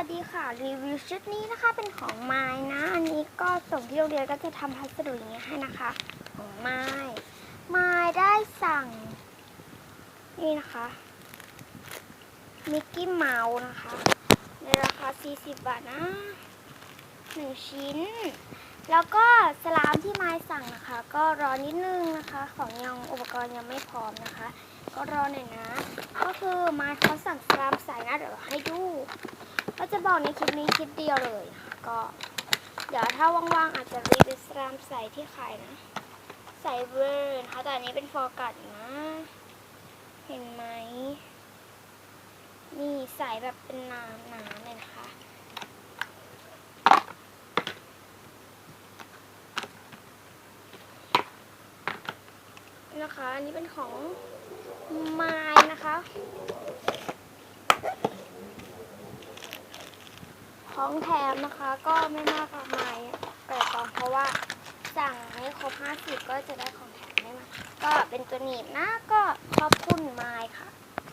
วัสดีค่ะ รีวิวชุดนี้นะคะเป็นของไม้นะ อันนี้ก็ส่งที่โรงเรียนก็จะทำพัสดุอย่างเงี้ยให้นะคะ ของไม้ไม้ได้สั่ง นี่นะคะมิกกี้เมาส์นะคะ ในราคา 40 บาทนะหนึ่งชิ้น แล้วก็สลามที่ไม้สั่งนะคะ ก็รอนิดนึงนะคะ ของยังอุปกรณ์ยังไม่พร้อมนะคะ ก็รอหน่อยนะ ก็คือไม้เขาสั่งสลามใส่นะเดี๋ยวให้ดู ก็จะบอกในคลิปนี้คลิปเดียวเลยนะคะก็ เดี๋ยวถ้าว่างๆอาจจะรีวิวสลามใส่ที่ขายนะใส่เวอร์นะคะแต่อันนี้เป็นฟอร์กัดนะ เห็นไหม นี่ใส่แบบเป็นน้ำน้ำเลยนะคะนะคะ อันนี้เป็นของไม้นะคะ ของแถมนะคะก็ไม่มากกับไม้แต่ตอนเพราะว่าสั่งให้ครบ 50 ก็จะได้ของแถมได้มาก็เป็นตัวหนีบนะก็ขอบคุณไม้ค่ะ